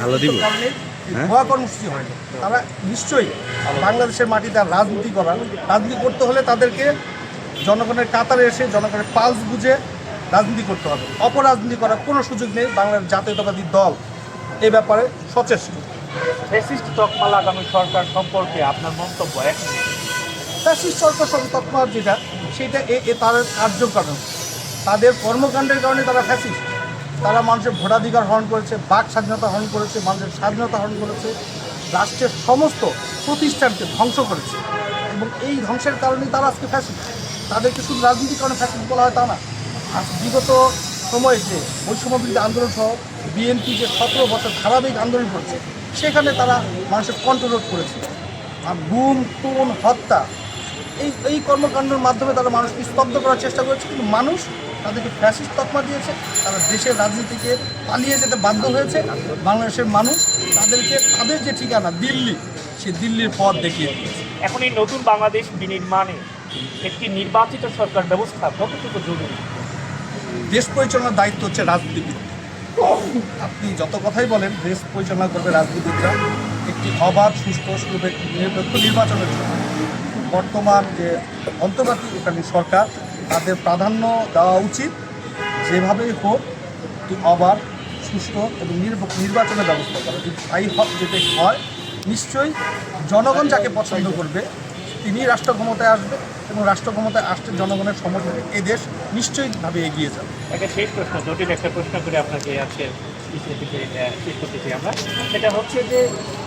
ভালো দিব? হ্যাঁ? কর্মসূচি হয়। তারা নিশ্চয়ই বাংলাদেশের মাটিতে আর রাজনীতি করা রাজনীতি করতে হলে তাদেরকে জনগণের কাতারে এসে জনগণের পালস বুঝে রাজনীতি করতে হবে। অপরাজনীতি করার কোনো সুযোগ নেই বাংলার জাতীয়তাবাদী দল। এ ব্যাপারে সচেষ্ট। ফ্যাসিস্ট তকমা লাগানো সরকার সম্পর্কে আপনার মন্তব্য এক ফ্যাসিস্ট সরকার সঙ্গে তৎমার যেটা সেটা এ এ তাদের কার্যকারণ। তাদের কর্মকাণ্ডের কারণে তারা ফ্যাসিস্ট। তারা মানুষের ভোটাধিকার হরণ করেছে, বাক স্বাধীনতা হরণ করেছে, মানুষের স্বাধীনতা হরণ করেছে, রাষ্ট্রের সমস্ত প্রতিষ্ঠানকে ধ্বংস করেছে। এবং এই ধ্বংসের কারণে তারা আজকে ফ্যাসিস্ট তাদেরকে শুধু রাজনীতির কারণে ফ্যাসিস্ট বলা হয় তা না। আজ বিগত সময়ে যে বৈষম্য বিরোধী আন্দোলন সহ বিএনপি যে সতেরো বছর ধারাবাহিক আন্দোলন করেছে, সেখানে তারা মানুষের কন্ট্রোল করেছে। আর গুম, খুন, হত্যা, এই এই কর্মকাণ্ডের মাধ্যমে তারা মানুষকে স্তব্ধ করার চেষ্টা করেছে, কিন্তু মানুষ তাদেরকে ফ্যাসিস্ট তকমা দিয়েছে তারা দেশের রাজনীতিকে পালিয়ে যেতে বাধ্য হয়েছে। বাংলাদেশের মানুষ তাদেরকে তাদের যে ঠিকানা দিল্লি সে দিল্লির পথ দেখিয়ে দিয়েছে। এখন এই নতুন বাংলাদেশ বিনির্মাণে একটি নির্বাচিত সরকার ব্যবস্থা কতটুকু জরুরি? দেশ পরিচালনার দায়িত্ব হচ্ছে রাজনীতিবিদ আপনি যত কথাই বলেন দেশ পরিচালনা করবে রাজনীতিবিদরা একটি অবাধ সুস্থ সুরপেক্ষ নিরপেক্ষ নির্বাচনের জন্য। বর্তমান যে অন্তর্বর্তীকালীন সরকার, তাদের প্রাধান্য দেওয়া উচিত, যেভাবেই হোক অবাধ সুষ্ঠু এবং নির্বাচনের ব্যবস্থা করা। যদি তাই হ- যদি হয়, নিশ্চয়ই জনগণ যাকে পছন্দ করবে, তিনি রাষ্ট্র ক্ষমতায় আসবে এবং রাষ্ট্র ক্ষমতায় আসতে জনগণের সমর্থনে এ দেশ নিশ্চয়ইভাবে এগিয়ে যাবে। একটা শেষ প্রশ্ন, জটিল একটা প্রশ্ন করে আপনাকে আজকে আমরা। সেটা হচ্ছে যে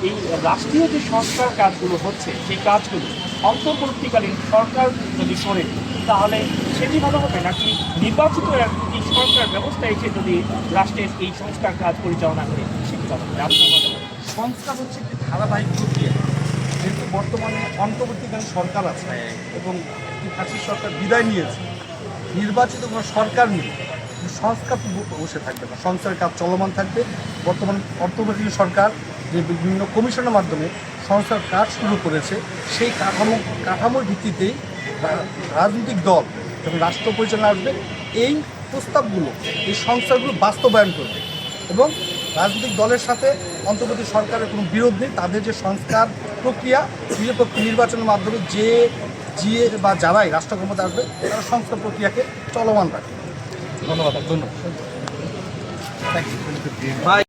এই রাষ্ট্রীয় যে সংস্কার কাজগুলো হচ্ছে, সেই কাজগুলো অন্তর্বর্তীকালীন সরকার যদি করে, তাহলে সেটি ভালো হবে নাকি নির্বাচিত একটি সরকার ব্যবস্থা এসে যদি রাষ্ট্রের এই সংস্কার কাজ পরিচালনা করে, সেটি ভালো হবে। সংস্কার হচ্ছে একটি ধারাবাহিক প্রক্রিয়া। যেহেতু বর্তমানে অন্তর্বর্তীকালীন সরকার আছে এবং একটি ফাঁসির সরকার বিদায় নিয়েছে, নির্বাচিত কোনো সরকার নেই। সংস্কার বসে থাকবে না। সংস্কারের কাজ চলমান থাকবে। বর্তমান অন্তর্বর্তীকালীন সরকার যে বিভিন্ন কমিশনের মাধ্যমে সংস্কার কাজ শুরু করেছে, সেই কাঠামো কাঠামোর ভিত্তিতেই রাজনৈতিক দল এবং রাষ্ট্র পরিচালনা আসবে। এই প্রস্তাবগুলো, এই সংস্কারগুলো বাস্তবায়ন করবে এবং রাজনৈতিক দলের সাথে অন্তর্বর্তী সরকারের কোনো বিরোধ নেই। তাদের যে সংস্কার প্রক্রিয়া, নিরপেক্ষ নির্বাচনের মাধ্যমে যে জিয়ে বা যারাই রাষ্ট্র ক্ষমতা আসবে, তারা সংস্কার প্রক্রিয়াকে চলমান রাখবে। ধন্যবাদ ধন্যবাদ।